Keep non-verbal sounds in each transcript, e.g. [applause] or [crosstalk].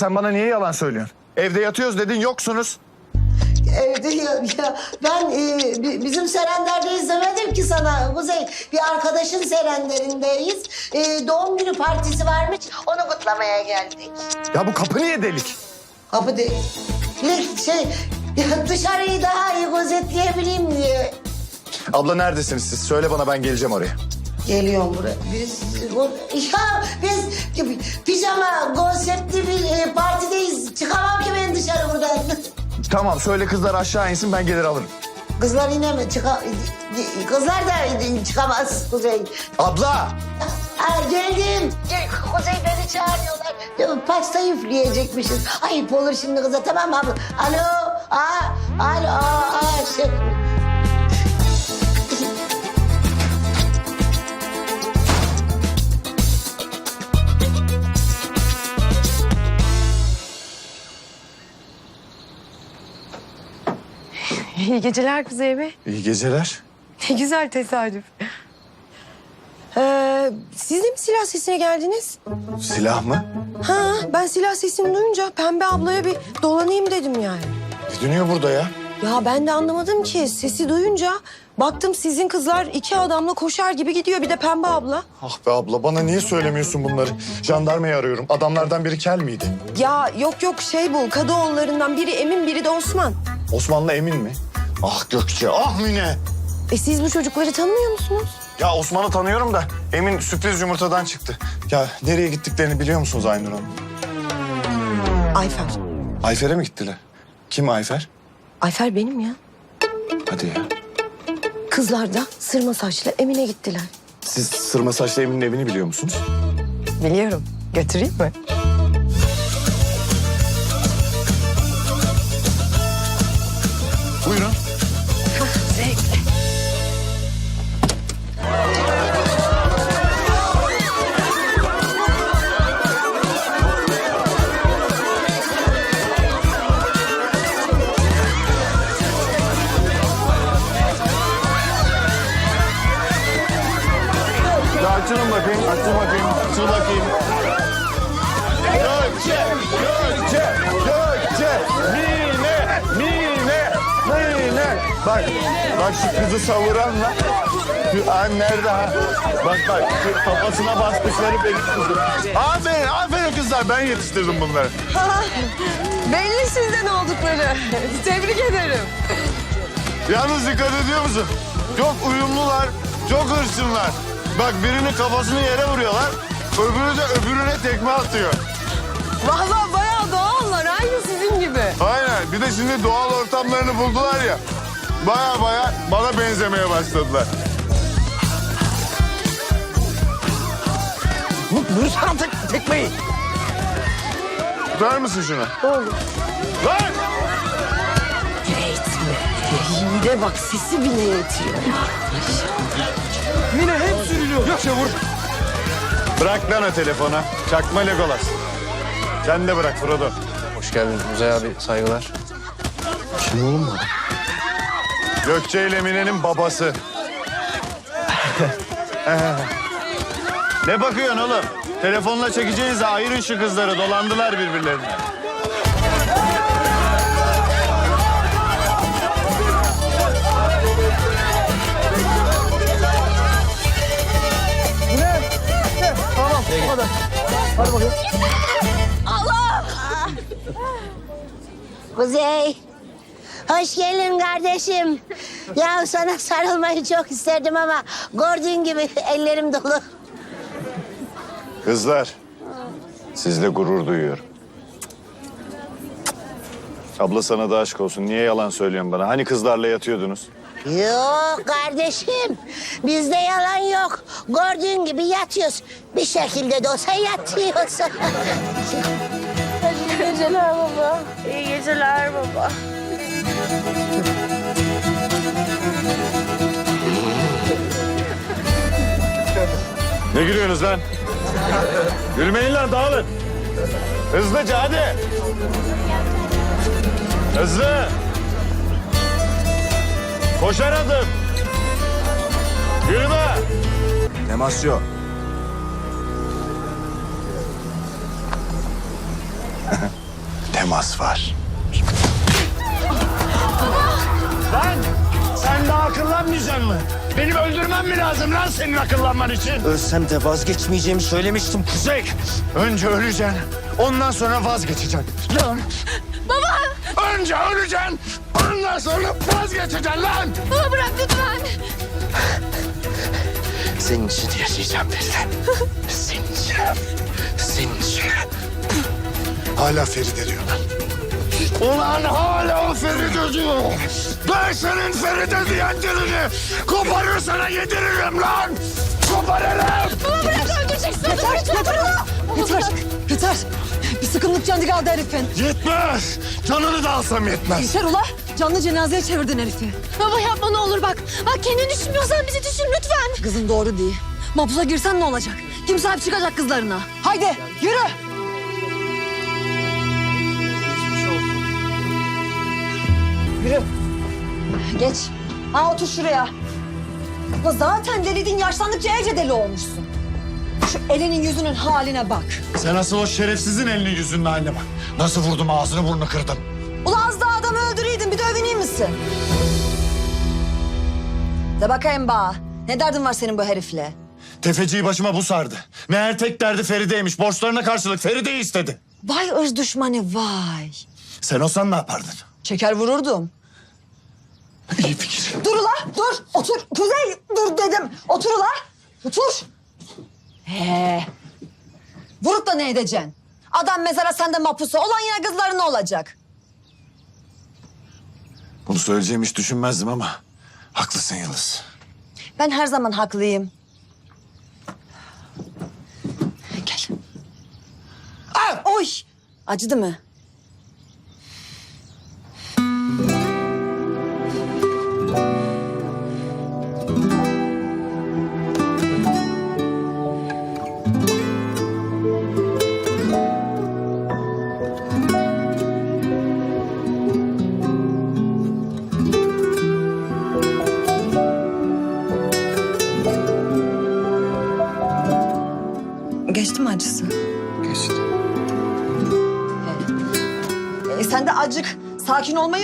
Sen bana niye yalan söylüyorsun? Evde yatıyoruz dedin yoksunuz. Evde ya, ya ben e, bi- bizim Serenler'deyiz demedim ki sana Kuzey. Bir arkadaşın Serenlerindeyiz. E, doğum günü partisi varmış. Onu kutlamaya geldik. Ya bu kapı niye delik? Kapı de bir şey ya dışarıyı daha iyi gözetleyebileyim diye Abla neredesiniz siz? Söyle bana ben geleceğim oraya. Geliyorum buraya. Biz ya biz pijama konseptli bir e, partideyiz. Çıkamam ki ben dışarı buradan. [laughs] Tamam söyle kızlar aşağı insin ben gelir alırım. Kızlar yine mi? Çıka... Kızlar da çıkamaz Kuzey. Abla! [laughs] Aa, geldim. Gel, Kuzey beni çağırıyorlar. Ya, Pasta üfleyecekmişiz. Ayıp olur şimdi kıza tamam mı? abla? Alo. Aa, alo. Aa, şey. İyi geceler Kuzey Bey. İyi geceler. Ne güzel tesadüf. Ee, siz de mi silah sesine geldiniz? Silah mı? Ha, ben silah sesini duyunca Pembe ablaya bir dolanayım dedim yani. Ne dönüyor burada ya? Ya ben de anlamadım ki sesi duyunca baktım sizin kızlar iki adamla koşar gibi gidiyor bir de Pembe abla. Ah be abla bana niye söylemiyorsun bunları? Jandarmayı arıyorum. Adamlardan biri kel miydi? Ya yok yok şey bu Kadıoğullarından biri Emin biri de Osman. Osman'la Emin mi? Ah Gökçe, ah Mine. E siz bu çocukları tanımıyor musunuz? Ya Osman'ı tanıyorum da Emin sürpriz yumurtadan çıktı. Ya nereye gittiklerini biliyor musunuz Aynur Hanım? Ayfer. Ayfer'e mi gittiler? Kim Ayfer? Ayfer benim ya. Hadi ya. Kızlar da sırma saçlı Emine gittiler. Siz sırma saçlı Emin'in evini biliyor musunuz? Biliyorum. Götüreyim mi? Bak kafasına bastıkları benim kızım. Aferin, aferin kızlar. Ben yetiştirdim bunları. [laughs] Belli sizden oldukları. Tebrik ederim. Yalnız dikkat ediyor musun? Çok uyumlular, çok hırslılar. Bak birinin kafasını yere vuruyorlar, öbürü de öbürüne tekme atıyor. Vallahi bayağı doğallar. Aynı sizin gibi. Aynen. Bir de şimdi doğal ortamlarını buldular ya. Baya baya bana benzemeye başladılar. Vursana tek, tekmeyi. Tutar mısın şunu? Oğlum. Lan! İyi de bak sesi bile yetiyor. Mine hep sürülüyor. Gökçe vur. Bırak lan o telefonu. Çakma Legolas. Sen de bırak Frodo. Hoş geldin Kuzey abi. Saygılar. Kim oğlum bu? Gökçe ile Mine'nin babası. [laughs] ne bakıyorsun oğlum? Telefonla çekeceğinize ayırın şu kızları. Dolandılar birbirlerine. Kuzey. Hoş geldin kardeşim. Ya sana sarılmayı çok isterdim ama gördüğün gibi ellerim dolu. Kızlar, sizle gurur duyuyorum. Abla sana da aşk olsun. Niye yalan söylüyorsun bana? Hani kızlarla yatıyordunuz? Yok kardeşim. Bizde yalan yok. Gördüğün gibi yatıyoruz. Bir şekilde de olsa yatıyoruz. İyi geceler baba. İyi geceler baba. Ne gülüyorsunuz lan? Gülmeyin lan dağılın. Hızlıca hadi. Hızlı. Koşar adım. Yürüme. Demasyo. [laughs] Temas var. Lan sen daha akıllanmayacaksın mı? Benim öldürmem mi lazım lan senin akıllanman için? Ölsem de vazgeçmeyeceğimi söylemiştim. Kuzey, önce öleceksin. Ondan sonra vazgeçeceksin. Lan. Baba. Önce öleceksin. Ondan sonra vazgeçeceksin lan. Baba bırak lütfen. Senin için yaşayacağım Feride. Senin için. Senin için. Hala Feride diyor lan. Ulan hala Feride diyor. Ben senin Feride diyen dilini koparır sana yediririm lan. Koparırım. Baba bırak öldüreceksin. Yeter yeter. Yeter, yeter. Bir sıkımlık canı kaldı herifin. Yetmez. Canını da alsam yetmez. Yeter ula. Canlı cenazeye çevirdin herifi. Baba yapma ne olur bak. Bak kendini düşünmüyorsan bizi düşün lütfen. Kızın doğru değil. Mahpusa girsen ne olacak? Kim sahip çıkacak kızlarına? Haydi yürü. Yürü. Geç. Ha otur şuraya. Ulan zaten delidin yaşlandıkça iyice deli olmuşsun. Şu elinin yüzünün haline bak. Sen asıl o şerefsizin elini yüzünün haline bak. Nasıl vurdum ağzını burnunu kırdım. Ulan az daha adamı öldüreydin bir de övüneyim misin? De bakayım bana. Ne derdin var senin bu herifle? Tefeciyi başıma bu sardı. Meğer tek derdi Feride'ymiş. Borçlarına karşılık Feride'yi istedi. Vay ırz düşmanı vay. Sen olsan ne yapardın? Çeker vururdum. İyi fikir. Dur ula dur otur. Kuzey dur dedim. Otur ula. Otur. He. Vurup da ne edeceksin? Adam mezara sende mapusu. Olan yine kızların olacak. Bunu söyleyeceğimi hiç düşünmezdim ama haklısın Yıldız. Ben her zaman haklıyım. Gel. Ah, oy. Acıdı mı?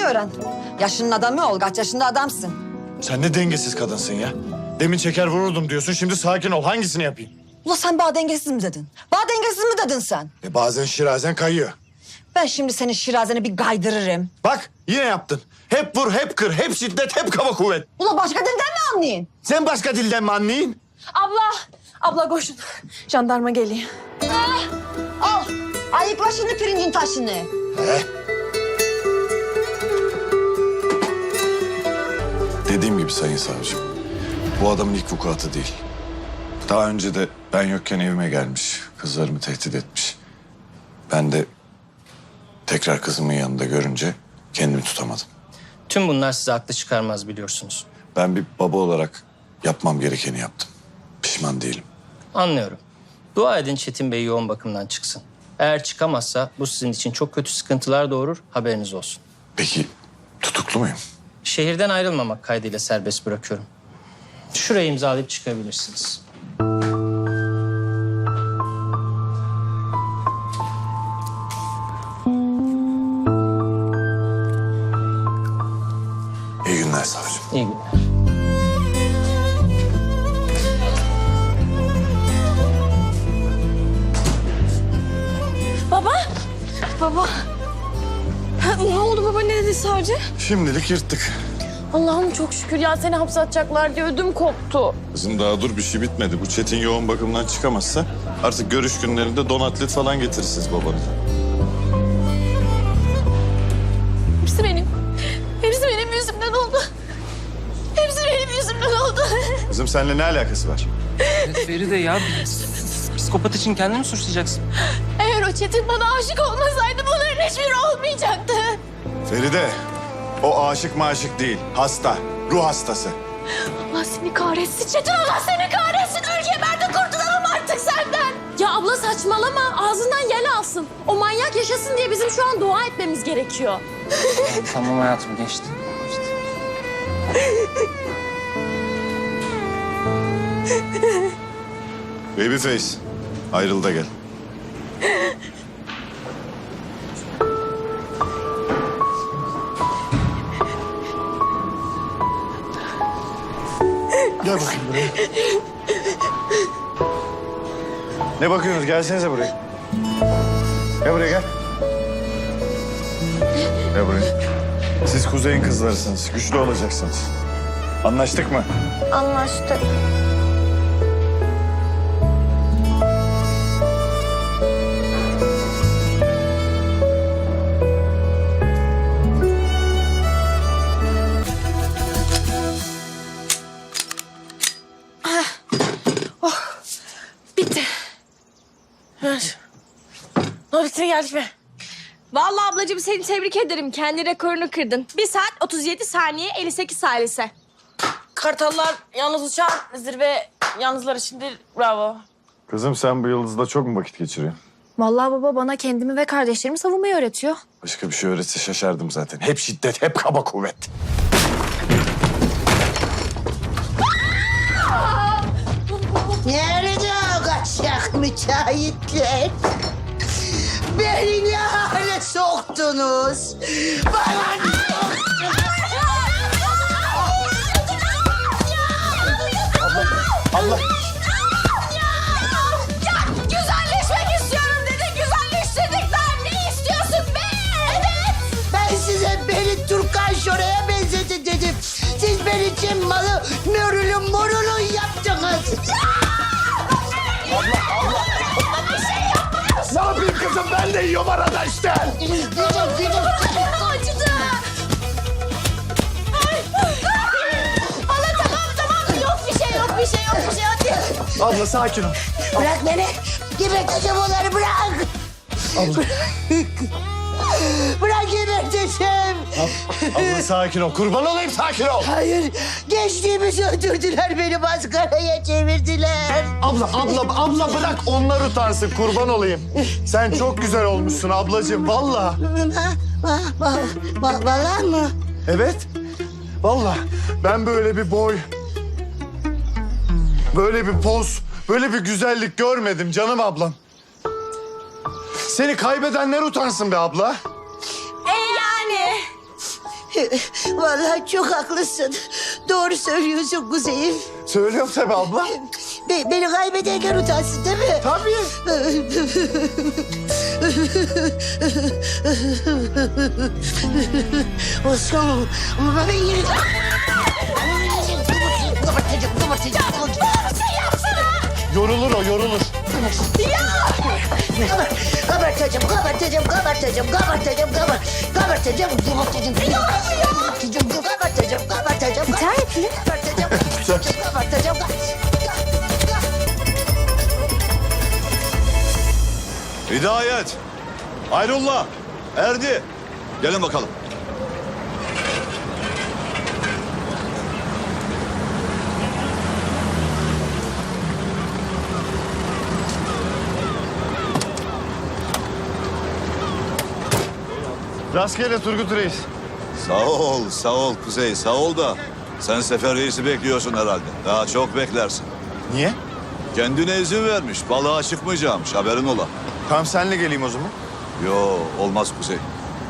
Öğren. Yaşının adamı ol. Kaç yaşında adamsın? Sen ne dengesiz kadınsın ya. Demin çeker vururdum diyorsun. Şimdi sakin ol. Hangisini yapayım? Ula sen bana dengesiz mi dedin? Bana dengesiz mi dedin sen? E bazen şirazen kayıyor. Ben şimdi senin şirazeni bir gaydırırım. Bak yine yaptın. Hep vur, hep kır, hep şiddet, hep kaba kuvvet. Ula başka dilden mi anlayın? Sen başka dilden mi anlayın? Abla. Abla koşun. Jandarma geliyor. Al. Ayıkla şimdi pirincin taşını. Dediğim gibi Sayın Savcım. Bu adamın ilk vukuatı değil. Daha önce de ben yokken evime gelmiş. Kızlarımı tehdit etmiş. Ben de tekrar kızımın yanında görünce kendimi tutamadım. Tüm bunlar size haklı çıkarmaz biliyorsunuz. Ben bir baba olarak yapmam gerekeni yaptım. Pişman değilim. Anlıyorum. Dua edin Çetin Bey yoğun bakımdan çıksın. Eğer çıkamazsa bu sizin için çok kötü sıkıntılar doğurur haberiniz olsun. Peki tutuklu muyum? Şehirden ayrılmamak kaydıyla serbest bırakıyorum. Şuraya imzalayıp çıkabilirsiniz. İyi günler savcım. İyi günler. Baba. Baba. Baba ne dedi savcı? Şimdilik yırttık. Allah'ım çok şükür ya seni hapse atacaklar diye ödüm koptu. Kızım daha dur bir şey bitmedi. Bu Çetin yoğun bakımdan çıkamazsa artık görüş günlerinde donatlet falan getirirsiniz babanıza. Hepsi benim. Hepsi benim yüzümden oldu. Hepsi benim yüzümden oldu. Kızım seninle ne alakası var? Feride ya psikopat için kendini mi suçlayacaksın? Eğer o Çetin bana aşık olmasaydı bunların hiçbiri olmayacaktı. Feride, o aşık maşık değil. Hasta, ruh hastası. Allah seni kahretsin Çetin Allah seni kahretsin. Öl geber de kurtulalım artık senden. Ya abla saçmalama ağzından yel alsın. O manyak yaşasın diye bizim şu an dua etmemiz gerekiyor. [laughs] Tamam hayatım geçti. geçti. Babyface, ayrıl da gel. Gel bakayım buraya. Ne bakıyorsunuz? Gelsenize buraya. Gel buraya gel. Gel buraya. Siz kuzeyin kızlarısınız. Güçlü olacaksınız. Anlaştık mı? Anlaştık. Evet. Ne bitti geldik mi? Vallahi ablacığım seni tebrik ederim. Kendi rekorunu kırdın. 1 saat 37 saniye 58 salise. Kartallar yalnız uçan zirve yalnızlar içindir. Bravo. Kızım sen bu yıldızda çok mu vakit geçiriyorsun? Vallahi baba bana kendimi ve kardeşlerimi savunmayı öğretiyor. Başka bir şey öğretse şaşardım zaten. Hep şiddet, hep kaba kuvvet. Nerede o kaçak müteahhitler? Beni ne hale soktunuz? Bana ne Allah! Güzelleşmek yapayım kızım? Ben de yiyorum arada işte. Acıdı. Ay. Hala tamam tamam. Yok bir şey yok bir şey yok bir şey. Hadi. Abla sakin ol. Bırak beni. Geberteceğim onları bırak. [laughs] bırak geberteceğim. Abla sakin ol. Kurban olayım sakin ol. Hayır. Gençliğimizi öldürdüler beni maskaraya çevirdiler. Abla, abla, abla bırak onlar utansın. Kurban olayım. Sen çok güzel olmuşsun ablacığım. Vallahi. Ha, ha, va, va, vallahi mı? Evet. Vallahi ben böyle bir boy, böyle bir poz, böyle bir güzellik görmedim canım ablam. Seni kaybedenler utansın be abla. [laughs] Vallahi çok haklısın. Doğru söylüyorsun Kuzey'im. Söylüyorum tabii abla. Be- beni kaybedenler utansın değil mi? Tabii. [laughs] Olsun. Ama ben yine... Kıvırtacağım, kıvırtacağım. Yorulur o, yorulur. Kabartacağım, kabartacağım, kabartacağım, kabartacağım, kabar, kabartacağım, kabartacağım, kabartacağım, kabartacağım, kabartacağım, Müteahhit mi? kabartacağım, kabartacağım, Hidayet, Hayrullah, Erdi. Gelin bakalım. Rastgele Turgut Reis. Sağ ol, sağ ol Kuzey, sağ ol da. Sen Sefer Reis'i bekliyorsun herhalde. Daha çok beklersin. Niye? Kendine izin vermiş, balığa çıkmayacağımış, haberin ola. Tamam senle geleyim o zaman. Yo, olmaz Kuzey.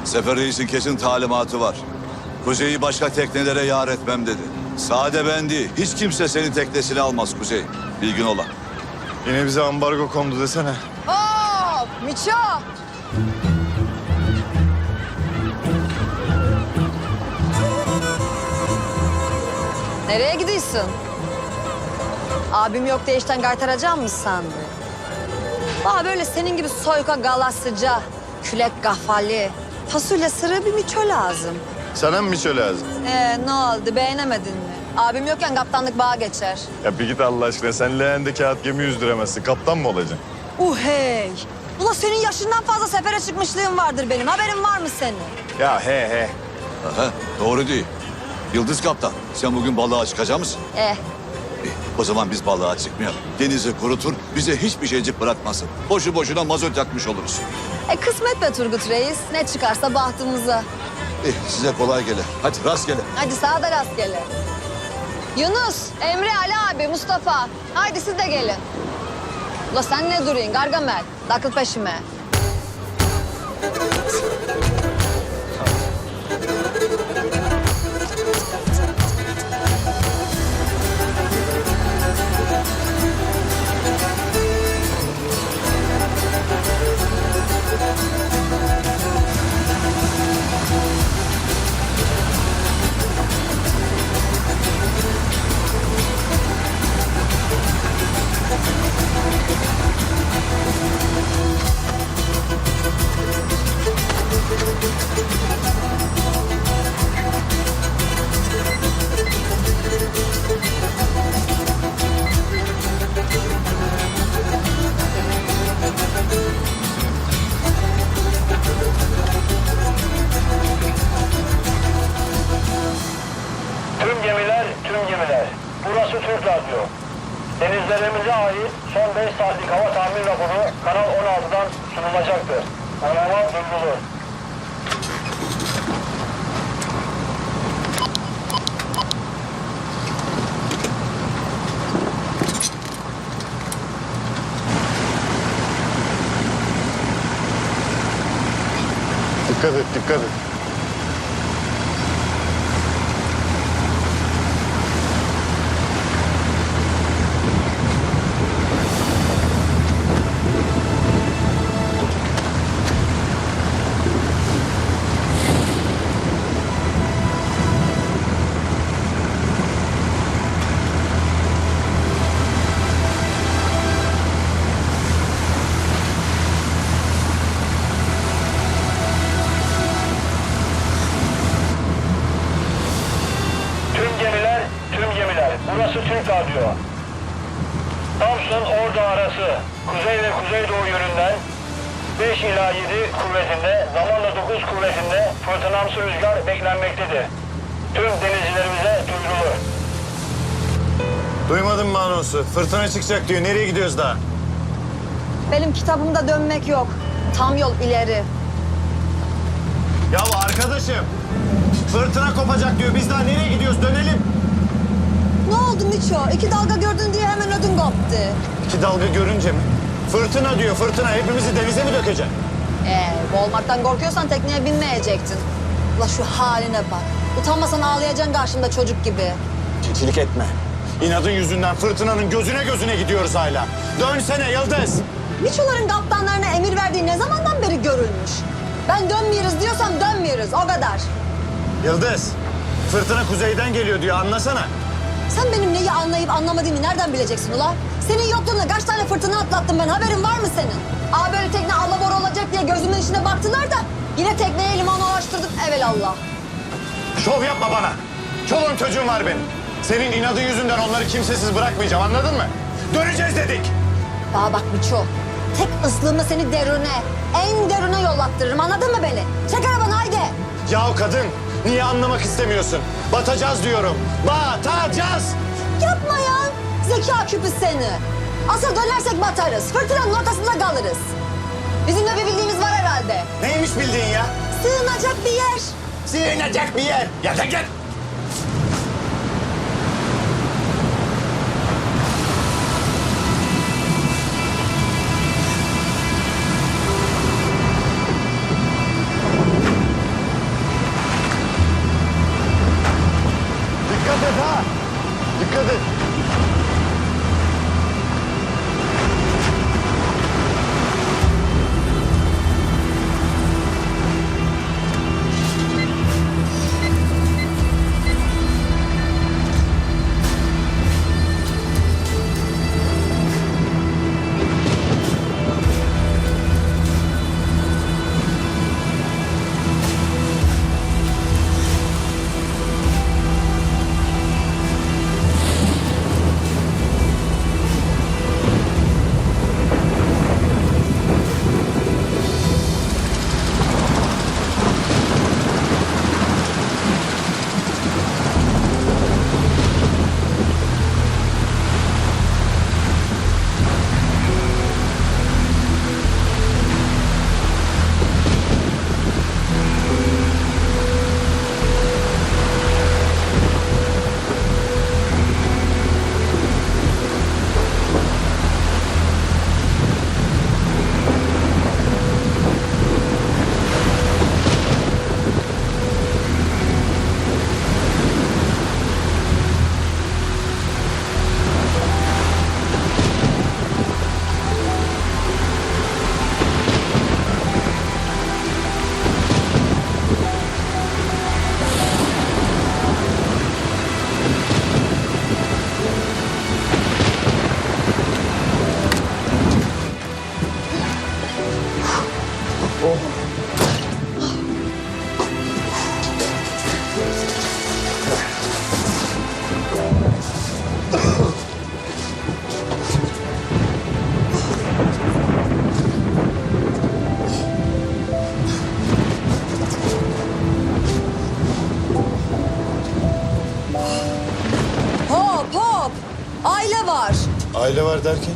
Sefer Reis'in kesin talimatı var. Kuzey'i başka teknelere yar etmem dedi. Sade ben değil, hiç kimse senin teknesini almaz Kuzey. Bilgin ola. Yine bize ambargo kondu desene. Hop Miço. Nereye gidiyorsun? Abim yok diye işten kaytaracağım mı sandın? Bana böyle senin gibi soyka galasıca, külek gafali, fasulye sırrı bir miço lazım. Sana mı şey lazım? Ee, ne oldu beğenemedin mi? Abim yokken kaptanlık bağa geçer. Ya bir git Allah aşkına. Sen leğende kağıt gemi yüzdüremezsin. Kaptan mı olacaksın? Uh hey! Ula senin yaşından fazla sefere çıkmışlığın vardır benim. Haberin var mı senin? Ya he he. Aha, doğru değil. Yıldız Kaptan, sen bugün balığa çıkacak mısın? Eh, İyi, o zaman biz balığa çıkmayalım. Denizi kurutur, bize hiçbir şeycik bırakmasın. Boşu boşuna mazot yakmış oluruz. e kısmet be Turgut Reis. Ne çıkarsa bahtımıza. İyi, size kolay gele. Hadi rastgele. Hadi sağa da rastgele. Yunus, Emre, Ali abi, Mustafa. Haydi siz de gelin. Ula sen ne duruyorsun Gargamel? Takıl peşime. Tüm gemiler, tüm gemiler. Burası Türk Radyo. Denizlerimize ait son 5 saatlik hava tahmin raporu Kanal 16'dan sunulacaktır. Anama duyurulur. Dikkat et, Tüm denizcilerimize duyurulur. Duymadın mı anonsu? Fırtına çıkacak diyor. Nereye gidiyoruz daha? Benim kitabımda dönmek yok. Tam yol ileri. Ya arkadaşım, fırtına kopacak diyor. Biz daha nereye gidiyoruz? Dönelim. Ne oldu Miço? İki dalga gördün diye hemen ödün koptu. İki dalga görünce mi? Fırtına diyor, fırtına. Hepimizi denize mi dökecek? Ee, boğulmaktan korkuyorsan tekneye binmeyecektin. La şu haline bak. Utanmasan ağlayacaksın karşımda çocuk gibi. Keçilik etme. İnadın yüzünden fırtınanın gözüne gözüne gidiyoruz hala. Dönsene Yıldız. Miçoların kaptanlarına emir verdiği ne zamandan beri görülmüş? Ben dönmeyiriz diyorsam dönmeyiriz o kadar. Yıldız, fırtına kuzeyden geliyor diyor. Anlasana. Sen benim neyi anlayıp anlamadığımı nereden bileceksin ula? Senin yokluğunda kaç tane fırtına atlattım ben haberin var mı senin? Aa böyle tekne alabora olacak diye gözümün içine baktılar da yine tekneye limana ulaştırdık evelallah. Şov yapma bana. Çoluğum çocuğum var benim. Senin inadın yüzünden onları kimsesiz bırakmayacağım anladın mı? Döneceğiz dedik. Daha bak Miço, tek ıslığımla seni derine, en derine yollattırırım anladın mı beni? Çek arabanı haydi. Yahu kadın, niye anlamak istemiyorsun? Batacağız diyorum. Batacağız. Yapma ya, zeka küpü seni. Asıl dönersek batarız, fırtınanın ortasında kalırız. Bizim de bir bildiğimiz var herhalde. Neymiş bildiğin ya? Sığınacak bir yer. Sığınacak bir yer. Ya da derken?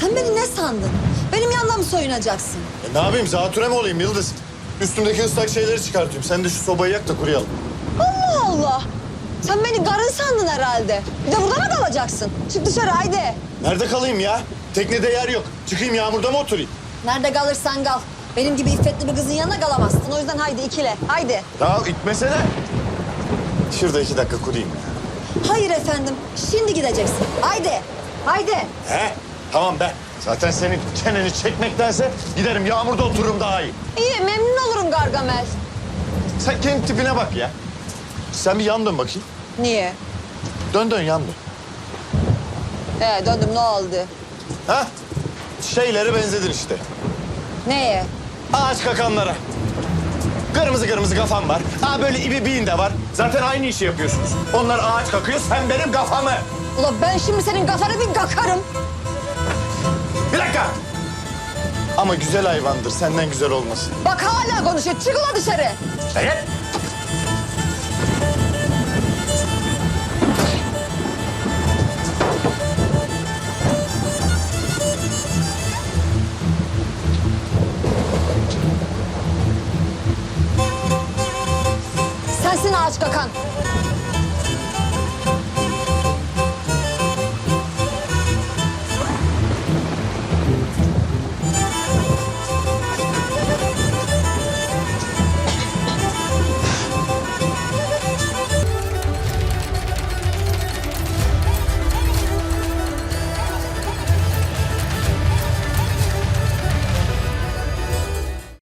Sen beni ne sandın? Benim yanımda mı soyunacaksın? E ne yapayım zatüre mi olayım Yıldız? Üstümdeki ıslak şeyleri çıkartıyorum. Sen de şu sobayı yak da kuruyalım. Allah Allah. Sen beni karın sandın herhalde. Bir de burada mı kalacaksın? Çık dışarı haydi. Nerede kalayım ya? Teknede yer yok. Çıkayım yağmurda mı oturayım? Nerede kalırsan kal. Benim gibi iffetli bir kızın yanına kalamazsın. O yüzden haydi ikile. Haydi. Ya itmesene. Şurada iki dakika kurayım ya. Hayır efendim. Şimdi gideceksin. Haydi. Haydi. He? Tamam be. Zaten senin çeneni çekmektense giderim yağmurda otururum daha iyi. İyi memnun olurum Gargamel. Sen kendi tipine bak ya. Sen bir yan dön bakayım. Niye? Dön dön yan dön. Ee döndüm ne oldu? Ha? Şeylere benzedin işte. Neye? Ağaç kakanlara. Kırmızı kırmızı kafam var. Ha böyle ibibiğin de var. Zaten aynı işi yapıyorsunuz. Onlar ağaç kakıyor, sen benim kafamı. Ula ben şimdi senin kafanı bir kakarım. Bir dakika. Ama güzel hayvandır, senden güzel olmasın. Bak hala konuşuyor. Çık ula dışarı. Evet.